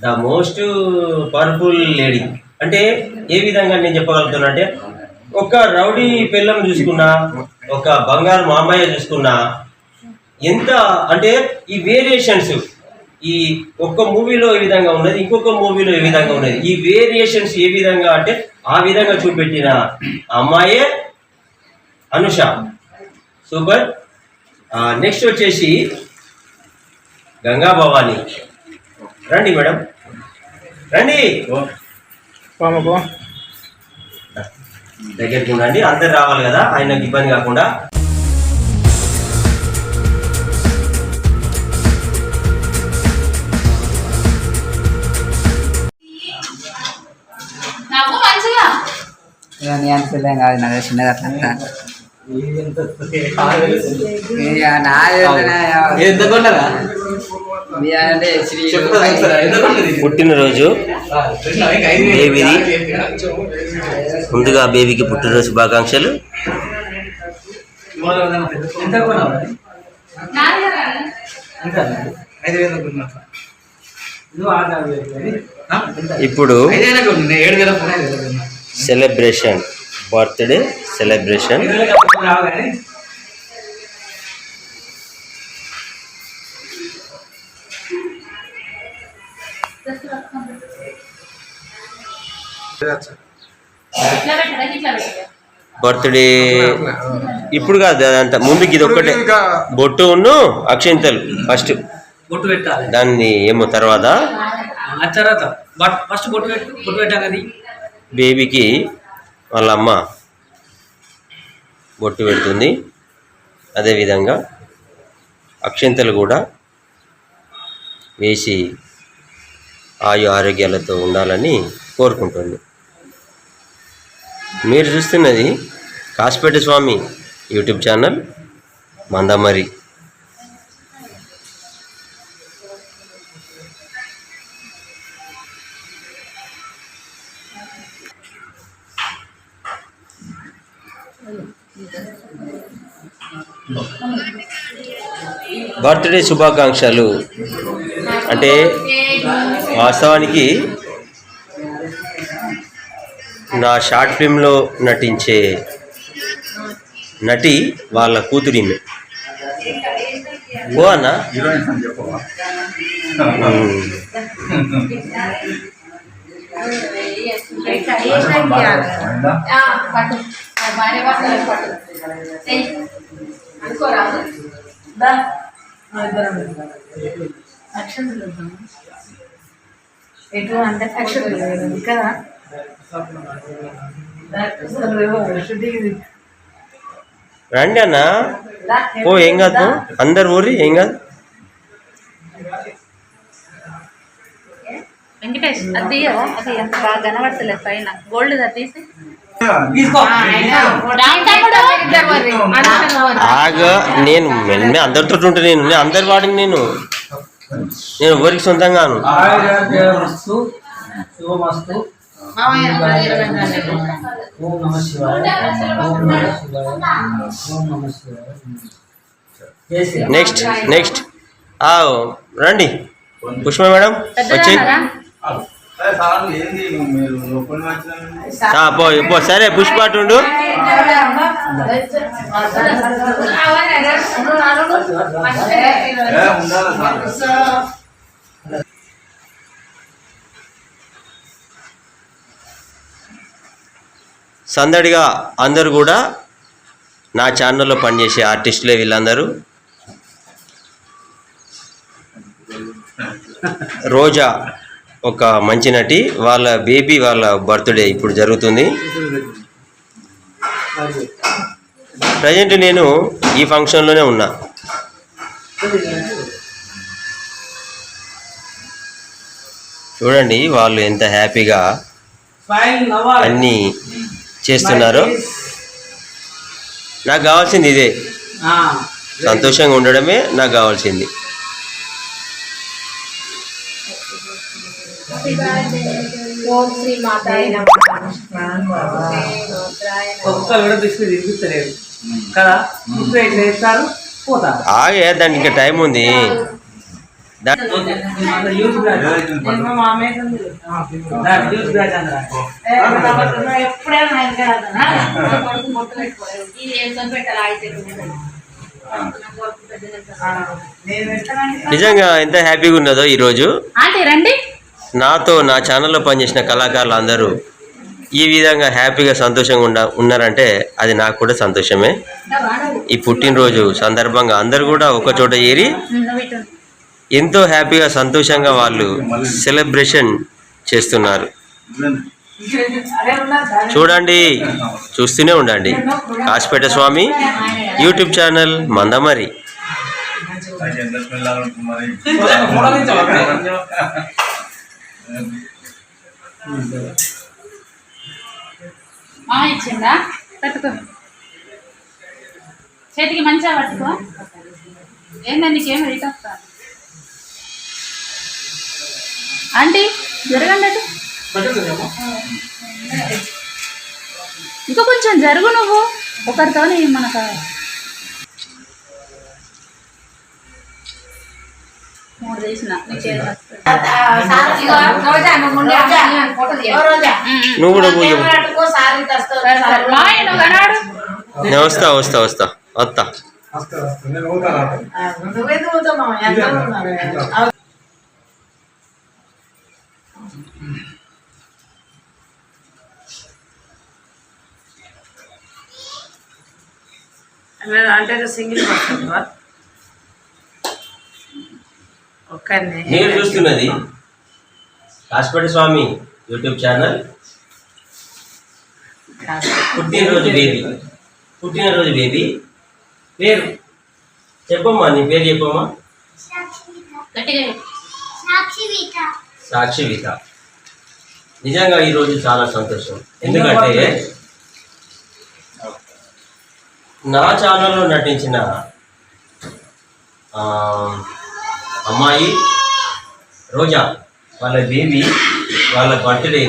The most powerful lady. అంటే ఏ విధంగా నేను చెప్పగలుగుతున్నా అంటే ఒక రౌడీ పిల్లం చూసుకున్నా ఒక బంగారు మామయ్య చూసుకున్నా ఎంత అంటే ఈ వేరియేషన్స్ ఈ ఒక్క మూవీలో ఏ విధంగా ఉన్నది ఇంకొక మూవీలో ఏ విధంగా ఉన్నది ఈ వేరియేషన్స్ ఏ విధంగా అంటే ఆ విధంగా చూపెట్టిన అమ్మాయే అనుష. సూపర్. నెక్స్ట్ వచ్చేసి గంగా భవానీ రండి మేడం. రండి. పామకు దగ్గరికి ఉండండి. అందరు రావాలి కదా ఆయనకు ఇబ్బంది కాకుండా. నవ్వు మంచిగా. ఇక నీ అనుకూలం కాదు నాకు చిన్నగా అట్లా ఇక నాది ఎంత కొన్నారా? పుట్టినరోజు. బేబీది. ముందుగా బేబీకి పుట్టినరోజు శుభాకాంక్షలు. ఎంత కొన్నావు నాది ఎంత బర్త్డే ఇప్పుడు కాదు అదంతా ముందుకి ఇది ఒక్కటే. బొట్టు ఉన్ను అక్షింతలు ఫస్ట్ బొట్టు పెట్టాలి. దాన్ని ఏమో తర్వాత? ఆ తర్వాత. బట్ ఫస్ట్ బొట్టు పెట్టు బొట్టు పెట్టాం అది. బేబీకి వాళ్ళ అమ్మ బొట్టు పెడుతుంది. అదేవిధంగా అక్షింతలు కూడా వేసి ఆయు ఆరోగ్యాలతో ఉండాలని కోరుకుంటుంది. మీరు చూస్తున్నది Kasipeta Swamy YouTube channel Mandamarri. Birthday శుభాకాంక్షలు. అంటే వాస్తవానికి నా షార్ట్ ఫిల్మ్లో నటించే నటి వాళ్ళ కూతురిమే ఓ అన్న. ఎటు అంటే కదా రండి అన్న. ఓ ఏం కాదు అందరు ఊరి ఏం కాదు. వెంకటేష్ అది తీయవా? అది ఎంత బాగా కనబడతలేదు పైన. గోల్డ్ అది తీసి? తీసుకో. ఆగ. నేను అందరితో ఉంటే నేను అందరి వాడిని నేను. నేను ఊరికి సొంతంగాను. శుభమస్తు ఓం నమ శివాయ. ఓం నమ శివాయ. ఓం నమ శివాయ. జై శ్రీరామ్. నెక్స్ట్ నెక్స్ట్ రండి. పుష్ప మేడం వచ్చి పో పో సరే పుష్ప అటుండు సందడిగా అందరు కూడా నా ఛానల్లో పనిచేసే ఆర్టిస్టులే వీళ్ళందరూ. రోజా ఒక మంచి నటి వాళ్ళ బేబీ వాళ్ళ బర్త్డే ఇప్పుడు జరుగుతుంది. ప్రజెంట్ నేను ఈ ఫంక్షన్లోనే ఉన్నా. చూడండి వాళ్ళు ఎంత హ్యాపీగా అన్నీ చేస్తున్నారు. నాకు కావాల్సింది ఇదే. ఆ, సంతోషంగా ఉండడమే నాకు కావాల్సింది. ఓం శ్రీ మాతాయ ఒక్క విడ తీసుకుని తినిపిస్తలేడు కదా? ఇప్పుడు ఇట్లా చేస్తారు? పోతారు. ఆగే దానికి ఇంకా టైం ఉంది. నిజంగా ఎంత హ్యాపీగా ఉన్నదో ఈరోజు. నాతో నా ఛానల్లో పనిచేసిన కళాకారులు అందరూ ఈ విధంగా హ్యాపీగా సంతోషంగా ఉండ ఉన్నారంటే అది నాకు కూడా సంతోషమే. ఈ పుట్టినరోజు సందర్భంగా అందరూ కూడా ఒక చోట ఎంతో హ్యాపీగా సంతోషంగా వాళ్ళు సెలబ్రేషన్ చేస్తున్నారు. చూడండి చూస్తూనే ఉండండి. Kasipeta Swamy YouTube channel Mandamarri. చేతికి మంచిగా పట్టుకో. ఏందా నీకేం రిటర్న్ ఆంటీ జరగండి అటు. ఇంకా కొంచెం జరుగు నువ్వు. ఒకరితోని మనకు మూడు నువ్వు కూడా వస్తా వస్తా వస్తా. వస్తా నువ్వెందుకు పోతావు మామ? ఎంత ఉన్నారు? లేదు, అంటే సింగిల్ పర్సన్ ఒక్కరిని నేను చూస్తున్నది కాసిపేట స్వామి యూట్యూబ్ ఛానల్. పుట్టినరోజు బేబీ. పుట్టినరోజు బేబీ. పేరు? చెప్పమ్మా నీ పేరు చెప్పమ్మా. గట్టిగా సాక్షి విత నిజంగా ఈరోజు చాలా సంతోషం. ఎందుకంటే నా ఛానల్లో నటించిన అమ్మాయి రోజా వాళ్ళ బేబీ వాళ్ళ బర్త్డే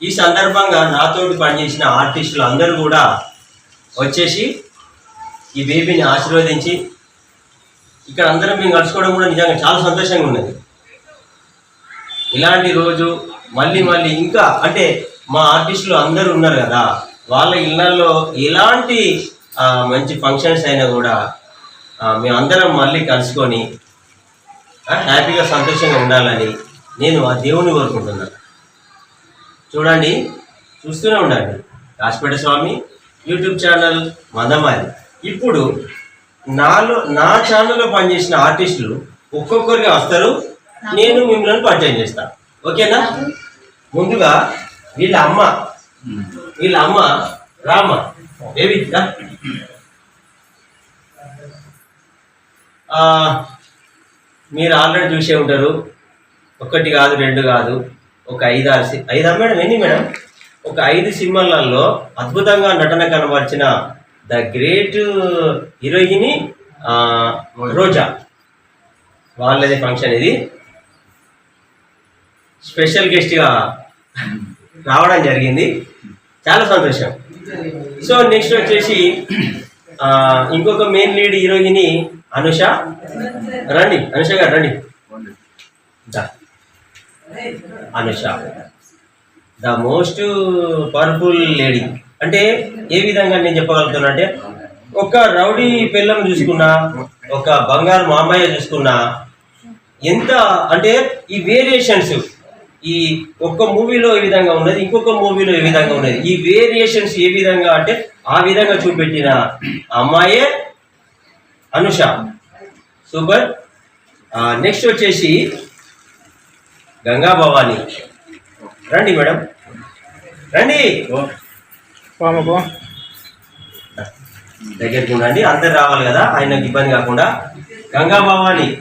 ఈ సందర్భంగా నాతోటి పనిచేసిన ఆర్టిస్టులు అందరూ కూడా వచ్చేసి ఈ బేబీని ఆశీర్వదించి ఇక్కడ అందరం మేము కలుసుకోవడం కూడా నిజంగా చాలా సంతోషంగా ఉన్నది. ఇలాంటి రోజు మళ్ళీ మళ్ళీ ఇంకా అంటే మా ఆర్టిస్టులు అందరూ ఉన్నారు కదా వాళ్ళ ఇళ్ళల్లో ఎలాంటి మంచి ఫంక్షన్స్ అయినా కూడా మేమందరం మళ్ళీ కలుసుకొని హ్యాపీగా సంతోషంగా ఉండాలని నేను ఆ దేవుని కోరుకుంటున్నాను చూడండి చూస్తూనే ఉండండి. కాసిపేట స్వామి యూట్యూబ్ ఛానల్ మదమారి ఇప్పుడు నాలో నా ఛానల్లో పనిచేసిన ఆర్టిస్టులు ఒక్కొక్కరిగా వస్తారు నేను మిమ్మల్ని పరిచయం చేస్తాను ఓకేనా? ముందుగా వీళ్ళ అమ్మ. వీళ్ళ అమ్మ రామ. బేబీ మీరు ఆల్రెడీ చూసే ఉంటారు. ఒకటి కాదు రెండు కాదు ఒక ఐదు ఆరు సి- ఐదా మేడం ఎన్ని మేడం? ఒక ఐదు సినిమాలలో అద్భుతంగా నటన కనబరిచిన ద గ్రేట్ హీరోయిన్ రోజా. వాళ్ళది ఫంక్షన్ ఇది. స్పెషల్ గెస్ట్గా రావడం జరిగింది. చాలా సంతోషం. సో నెక్స్ట్ వచ్చేసి ఇంకొక మెయిన్ లీడ్ హీరోయిన్ అనుష. రండి అనుష గారు రండి. Anusha. The most powerful lady. అంటే ఏ విధంగా నేను చెప్పగలుగుతున్నా అంటే ఒక రౌడీ పిల్లం చూసుకున్నా ఒక బంగారు మామయ్య చూసుకున్నా ఎంత అంటే ఈ వేరియేషన్స్ ఈ ఒక్క మూవీలో ఏ విధంగా ఉన్నది ఇంకొక మూవీలో ఏ విధంగా ఉన్నది ఈ వేరియేషన్స్ ఏ విధంగా అంటే ఆ విధంగా చూపెట్టిన అమ్మాయే అనుష. సూపర్ నెక్స్ట్ వచ్చేసి గంగా భవాని రండి మేడం. రండి. దగ్గరికి ఉండండి. అందరు రావాలి కదా ఆయనకు ఇబ్బంది కాకుండా. గంగా భవాని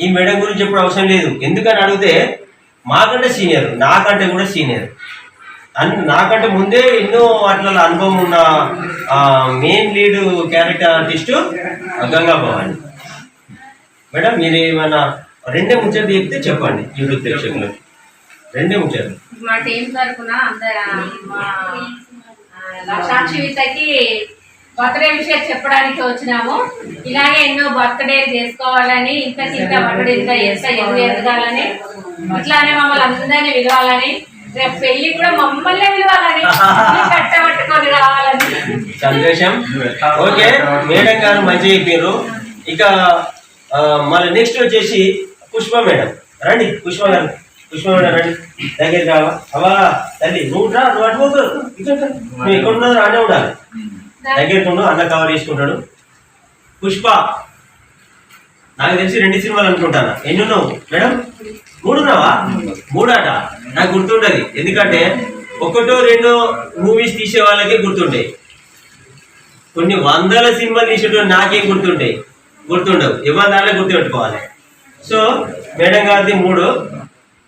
ఈ మేడం గురించి ఎప్పుడు అవసరం లేదు. ఎందుకని అడిగితే మాకంటే సీనియర్ నాకంటే కూడా సీనియర్ అన్ నాకంటే ముందే ఎన్నో వాటిలో అనుభవం ఉన్న main lead character artist Ganga Bhavani. Madam మీరు ఏమైనా రెండే ముచ్చట్లు చెప్తే చెప్పండి యూట్యూబ్ ప్రేక్షకులు రెండే ముచ్చట్లు. మా తరఫున సాక్షి వితకి బర్త్డే విషయం చెప్పడానికి వచ్చినాము. ఇలాగే ఎన్నో బర్త్డే చేసుకోవాలని ఇంత చింత బర్త్డే ఇంత ఎంత ఎదుగు ఎదగాలని ఇట్లానే మమ్మల్ని అందరినీ విలవాలని రేపు పెళ్ళి కూడా మమ్మల్ని విలవాలని కట్టబట్టుకొని రావాలని. సంతోషం. ఓకే మేడం గారు మంచిగా చెప్పారు ఇక మళ్ళీ నెక్స్ట్ వచ్చేసి పుష్ప మేడం. రండి పుష్ప గారు. పుష్ప మేడం రండి. దగ్గరికి రావా. అవా తల్లి నువ్వు రా నువ్వు అటు ఇక్కడ ఉన్నది రానే ఉండాలి. దగ్గరకుండు ఉండు అన్న కవర్ చేసుకుంటాడు. పుష్ప నాకు తెలిసి రెండు సినిమాలు అనుకుంటాను. ఎన్ని ఉన్నావు మేడం మూడు ఉన్నావా మూడాట? నాకు గుర్తుండదు. ఎందుకంటే ఒకటో రెండో మూవీస్ తీసే వాళ్ళకే గుర్తుంటాయి కొన్ని వందల సినిమాలు తీసేటప్పుడు నాకేం గుర్తుంటాయి గుర్తుండవు. ఇవ్వాలి దానిలో గుర్తుపెట్టుకోవాలి? సో మేడం గారిది మూడు.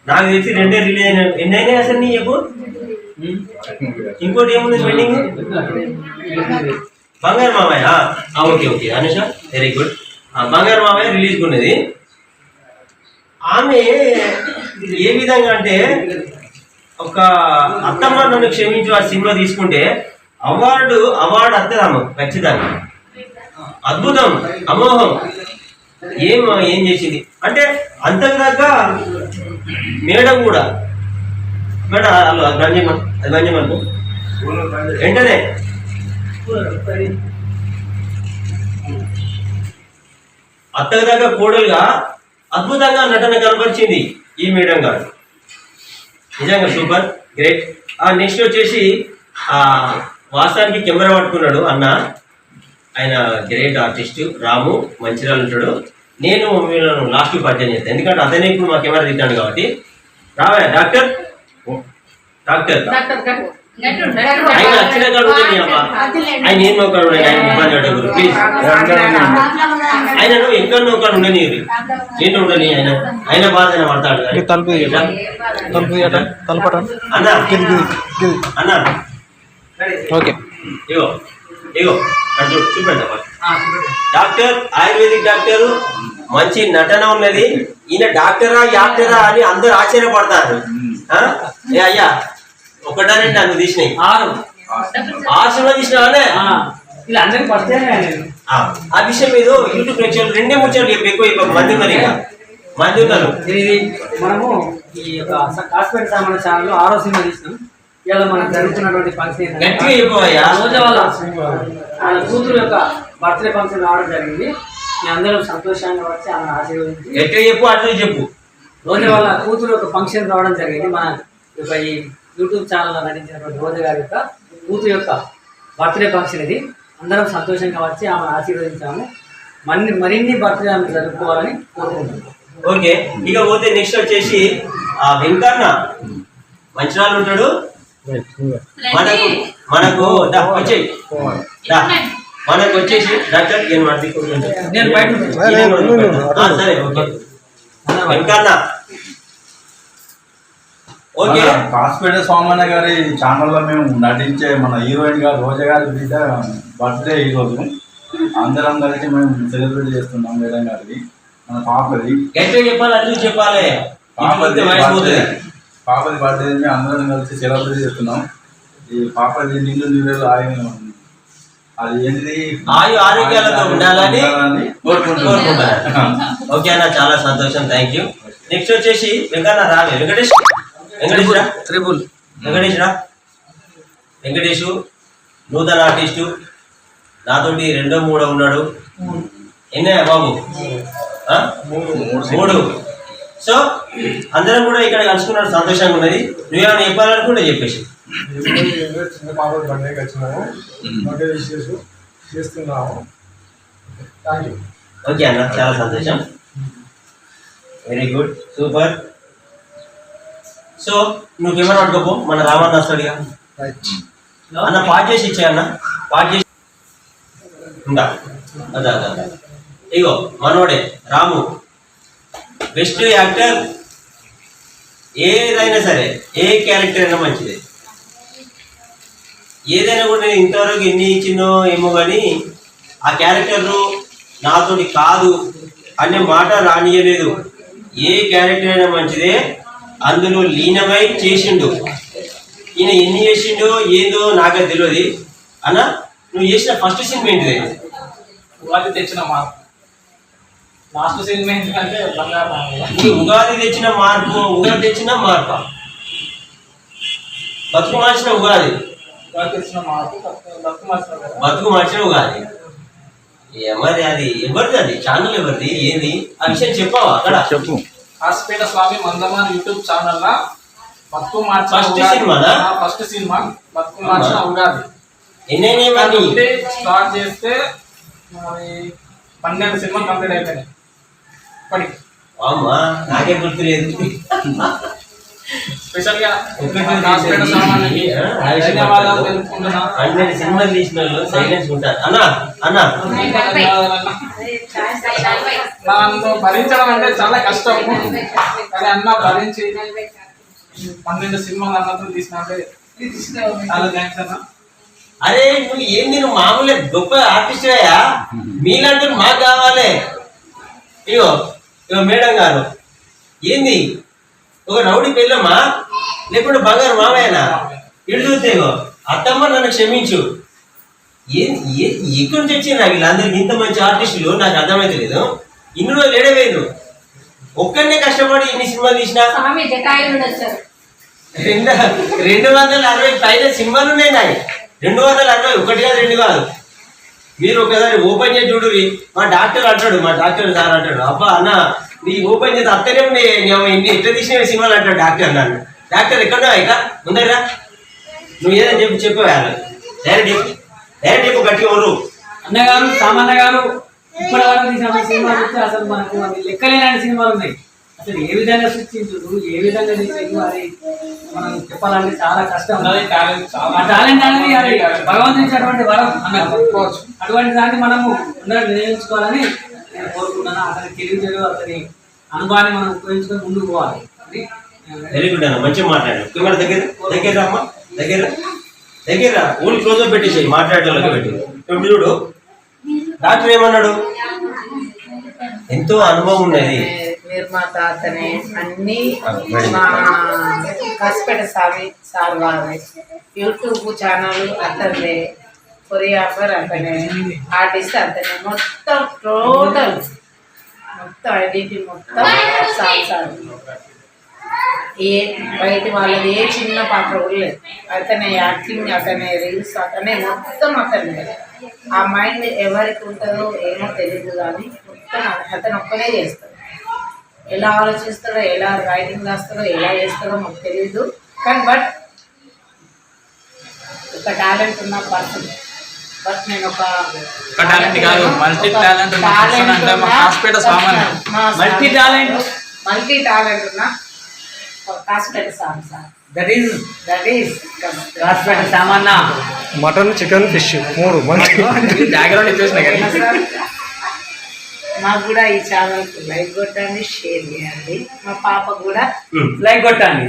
నాకు తెలిసి రెండే రిలీజ్ అయిన ఎన్ని అయినాయి అసలు నీ చెప్పు? ఇంకోటి ఏముంది పెండింగ్ బంగారు మామయ్య okay okay Anusha very good బంగారు మామయ్య రిలీజ్ ఉన్నది ఆమె ఏ విధంగా అంటే ఒక అత్తమ్మ నన్ను క్షమించు ఆ సినిమా తీసుకుంటే అవార్డు అవార్డు అత్తదమ్మ ఖచ్చితంగా. అద్భుతం అమోహం. ఏం ఏం చేసింది? అంటే అంతకుదాకా మేడం కూడా. మేడం అల్లు అది బంద్ చేయమను అది బంద్ చేయమను వెంటనే. అత్తగదాకా కోడలుగా అద్భుతంగా నటన కనపరిచింది ఈ మేడం గారు. నిజంగా సూపర్ గ్రేట్. ఆ నెక్స్ట్ వచ్చేసి ఆ వాస్తవానికి కెమెరా పట్టుకున్నాడు అన్న. ఆయన గ్రేట్ ఆర్టిస్ట్ రాము మంచిర్యాల ఉంటాడు. నేను మిమ్మల్ని లాస్ట్ పరిచయం చేస్తాను ఎందుకంటే అతనే ఇప్పుడు మా కెమెరా తిట్టాడు కాబట్టి. రావా డాక్టర్. డాక్టర్ డాక్టర్ గారు. గట్టుండు, ఆయన వచ్చిన అమ్మా. ఆయన ఏం నోకాడు ఆయన ఇబ్బంది ప్లీజ్ ఆయన నువ్వు ఎక్కడ నోకాడు ఉండని ఏంటో ఉండని ఆయన? ఆయన బాధ ఆయన పడతాడు. తలుపు. తలుపు. తలపటం అన్న. అన్న. ఓకే. ఇగో ఇగో అటు చూడు, చూపెడతా మరి. డాక్టర్ ఆయుర్వేదిక్ డాక్టర్ మంచి నటన ఉన్నది. ఈయన డాక్టరా యాక్టరా అని అందరూ ఆశ్చర్యపడతారు. అయ్యా ఒకటా రెండు అన్ని తీసినాయి. ఆరు. ఆరు సినిమా తీసినావానే ఇలా అందరికి నేను. ఆ విషయం మీద యూట్యూబ్ ప్రేక్షకులు రెండే ముచ్చారు చెప్పి ఎక్కువ మంది ఉన్నారు ఇక. మంది ఉన్నారు. ఇది మనము ఈ యొక్క హాస్పిటల్ సామాన్య ఛానల్లో ఆరో సినిమా తీసినాం. ఇలా మనకు జరుగుతున్నటువంటి ఫంక్షన్ రోజు వాళ్ళ వాళ్ళ కూతురు యొక్క బర్త్డే ఫంక్షన్ రావడం జరిగింది. మీ అందరం సంతోషంగా వచ్చి ఆమె ఆశీర్వదించి గట్టిగా చెప్పు అట్లా చెప్పు. రోజు వాళ్ళ కూతురు యొక్క ఫంక్షన్ రావడం జరిగింది. మన ఈ యూట్యూబ్ ఛానల్లో నటించినటువంటి రోజు గారి యొక్క కూతురు యొక్క బర్త్డే ఫంక్షన్ ఇది. అందరం సంతోషంగా వచ్చి ఆమెను ఆశీర్వదించాము. మరిన్ని మరిన్ని బర్త్డే ఆమె జరుపుకోవాలని కోరుకుంటున్నాం. ఓకే. ఇక పోతే నెక్స్ట్ వచ్చేసి ఆ వెంకన్న. మంచిరాలు ఉంటాడు. మనకు మనకు దా, వచ్చేయ్ దా. మనకు వచ్చేసి డాక్టర్ నేను. సరే ఓకే. వెంకన్న. ఓకే. కాసిపేట సోమన్న గారి ఛానల్లో మేము నటించే మన హీరోయిన్ గారు రోజా గారి బిడ్డ బర్త్డే ఈరోజు అందరం కలిసి మేము సెలబ్రేట్ చేస్తున్నాం మేడం గారిది మన పాపది. గట్టిగా చెప్పాలి చెప్పాలి. పాపది. పాపది బర్త్డే మేము అందరం కలిసి సెలబ్రేట్ చేస్తున్నాం. ఈ పాపది నిండు నీళ్ళు ఆయన అది ఏంటిది? ఆయు ఆరోగ్యాలతో ఉండాలని కోరుకుంటున్నాను ఓకే అన్న చాలా సంతోషం. థ్యాంక్ యూ నెక్స్ట్ వచ్చేసి వెంకన్న రావే. వెంకటేష్. వెంకటేష్ రా. త్రిబుల్ వెంకటేష్ రా. వెంకటేష్ నూతన ఆర్టిస్టు. నాతోటి రెండో మూడో ఉన్నాడు. ఎన్నయ్యా బాబు? మూడు. సో అందరం కూడా ఇక్కడ కలుసుకున్నాడు సంతోషంగా ఉన్నది. నువ్వేమైనా చెప్పాలనుకుంటే చెప్పేసి. చిన్న వచ్చినాము. చేస్తున్నాము ఓకే అన్న చాలా సంతోషం. వెరీ గుడ్ సూపర్ సో నువ్వు కెమెరా పట్టుకోపో మన రామన్న వస్తాడుగా అన్న పాట్ చేసి ఇచ్చే అన్న. పాట్ చేసి ఉందా అదా అదా అదా. ఇగో మనోడే రాము. బెస్ట్ యాక్టర్ ఏదైనా సరే ఏ క్యారెక్టర్ అయినా మంచిదే. ఏదైనా కూడా నేను ఇంతవరకు ఎన్ని ఇచ్చినో ఏమో కానీ ఆ క్యారెక్టర్ నాతోటి కాదు అనే మాట రానియలేదు. ఏ క్యారెక్టర్ అయినా మంచిదే. అందులో లీనమై చేసిండు. ఈయన ఎన్ని చేసిండో ఏందో నాకే తెలియదు అన్న నువ్వు చేసిన ఫస్ట్ సినిమా ఏంటిది? ఉగాది తెచ్చిన మార్పు. లాస్ట్ సినిమా ఏంటంటే బంగారు రామయ్య. ఈ ఉగాది తెచ్చిన మార్పు ఉగాది తెచ్చిన మార్ప? బతుకు మార్చిన ఉగాది. ఉగాది తెచ్చిన మార్పు బతుకు- మార్చిన కదా. బతుకు మార్చిన ఉగాది. ఎవరి అది ఎవరిది అది? ఛానల్ ఎవరిది? ఏంది? ఆ విషయం చెప్పావా అక్కడ? చెప్పు. హాస్పేట స్వామి మందమాన్ యూట్యూబ్ ఛానల్ బతుకు మార్చిన ఫస్ట్ సినిమా. బతుకు మార్చిన ఉగాది. అంటే స్టార్ట్ చేస్తే మరి పన్నెండు సినిమా కంప్లీట్ అయిపోయినాయి. ఇప్పటికి. నాకే గుర్తులేదు. ధన్యవాదాలు. తెలుపుకుంటున్నా. సినిమాలు తీసిన సైలెన్స్ ఉంటారు. అన్నా. నన్ను భరించడం అంటే చాలా కష్టం. కానీ అన్న భరించి పన్నెండు సినిమాలు అన్నతో తీసినంటే చాలా థ్యాంక్స్ అన్న. అరే నువ్వు ఏంది? నువ్వు మామూలే గొప్ప ఆర్టిస్ట్ అయ్యా. మీలాంటి మాకు కావాలి. ఇగో ఇగో మేడం గారు. ఏంది? ఒక రౌడీ పెళ్ళమ్మా లేకుంటే బంగారు మామయ్యనా? ఇటు చూస్తే ఇగో అత్తమ్మ నన్ను క్షమించు. ఏ- ఎక్కడి నుంచి వచ్చిండ్రా వీళ్ళందరికి ఇంత మంచి ఆర్టిస్టులు నాకు అర్థమైతలేదు ఇన్ని రోజులు ఏడవేదు ఒక్కడనే కష్టపడి ఇన్ని సినిమాలు తీసినా? రెండు రెండు వందల అరవై పైన సినిమాలు ఉన్నాయి నాయి రెండు వందల అరవై ఒకటి కాదు రెండు కాదు. మీరు ఒకసారి ఓపెన్ చేసి చూడురి మా డాక్టర్ అంటాడు మా డాక్టర్ సార్ అంటాడు అబ్బా అన్న నీ ఓపెన్ చేసి అత్తనే ఉంది ఇన్ని ఎట్లా తీసిన సినిమాలు అంటాడు డాక్టర్ నన్ను డాక్టర్ ఎక్కడో ఇక? ముందరా నువ్వు ఏదో చెప్పు చెప్పు డైరెక్ట్ చెప్పు. డైరెక్ట్ చెప్పు గట్టిగా ఊరు అన్నగారు సామాన్య గారు ఇప్పటి వరకు తీసిన సినిమాలు చూస్తే అసలు మనకు అవి లెక్కలేని సినిమాలు ఉన్నాయి. అసలు ఏ విధంగా సృష్టించుడు ఏ విధంగా తీసిండు అది మనం చెప్పాలంటే చాలా కష్టం. ఆ చాలా టాలెంట్ అనేది అది భగవంతుని ఇచ్చినటువంటి వరం అన్నట్టు. చెప్పుకోవచ్చు. అటువంటి దాన్ని మనము అందరం నిర్ణయించుకోవాలని నేను కోరుకుంటున్నాను. అతని తెలివితేడు అతని అనుభవాన్ని మనం ఉపయోగించుకొని ముందుకు పోవాలి. వెరీ గుడ్ అన్న మంచిగా మాట్లాడు కెమెరా దగ్గర దగ్గర అమ్మా దగ్గర దగ్గర ఊళ్ళు క్లోజ్ అప్ పెట్టేసి మాట్లాడేటోళ్ళకి పెట్టి. ఇప్పుడు చూడు. డాక్టర్ ఏమన్నాడు? ఎంతో అనుభవం ఉన్నది. నిర్మాత అతనే అన్ని మా కసిపెట్ట స్వామి సార్ వారి. యూట్యూబ్ ఛానల్ అతనే కొరియాఫర్ అతనే ఆర్టిస్ట్ అతనే మొత్తం టోటల్. మొత్తం ఐడెంటిటీ మొత్తం సార్ ఏ బయట వాళ్ళది ఏ చిన్న పాత్ర కూడా అతనే యాక్టింగ్ అతనే రీల్స్ అతనే మొత్తం అతనే. ఆ మైండ్ ఎవరికి ఉంటుందో ఏమో తెలియదు కానీ మొత్తం అతను ఒక్కనే చేస్తాడు. ఎలా ఆలోచిస్తాడో ఎలా రైటింగ్ రాస్తాడో ఎలా చేస్తాడో మాకు తెలియదు కానీ బట్ ఒక టాలెంట్ ఉన్న పర్సన్. బట్ నేను ఒక టాలెంట్ కాదు మల్టీ టాలెంట్ అంటే మా హాస్పేట సామాన్య మల్టీ టాలెంట్. మల్టీ టాలెంట్ ఉన్న Kasipeta song sir that is that is రాసిపేట సామాన్య. మటన్ చికెన్ ఫిష్ మూడు మంచి. బ్యాక్గ్రౌండ్ ఇచ్చేసిన కానీ. మాకు కూడా ఈ ఛానల్ లైక్ కొట్టండి షేర్ చేయండి. మా పాప కూడా లైక్ కొట్టండి.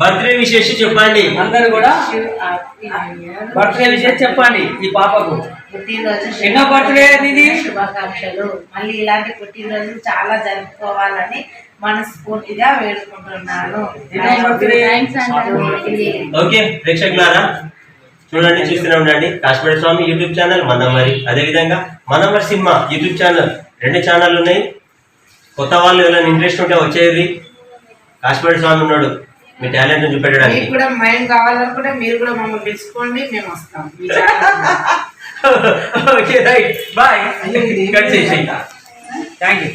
బర్త్డే విశేషం చెప్పండి. అందరూ కూడా బర్త్డే విషయం చెప్పండి ఈ పాపకు. పుట్టినరోజు ఎన్నో బర్త్డే ఇది శుభాకాంక్షలు. మళ్ళీ ఇలాంటి పుట్టినరోజు చాలా జరుపుకోవాలని మనస్ఫూర్తిగా వేడుకుంటున్నాను. ఓకే ప్రేక్షకులారా చూడండి చూస్తూనే ఉండండి. కాశ్మీర స్వామి యూట్యూబ్ ఛానల్ మనమరి అదేవిధంగా మనమరి సినిమా యూట్యూబ్ ఛానల్ రెండు ఛానల్ ఉన్నాయి. కొత్త వాళ్ళు ఎవరైనా ఇంట్రెస్ట్ ఉంటే వచ్చేది కాశ్మీర స్వామి ఉన్నాడు. మీ టాలెంట్ చూపెట్టడానికి. మీకు కూడా మైండ్ కావాలనుకుంటే మీరు కూడా మమ్మల్ని పిలుచుకోండి మేము వస్తాం. ఓకే రైట్ బాయ్ కట్ చేసి థ్యాంక్ యూ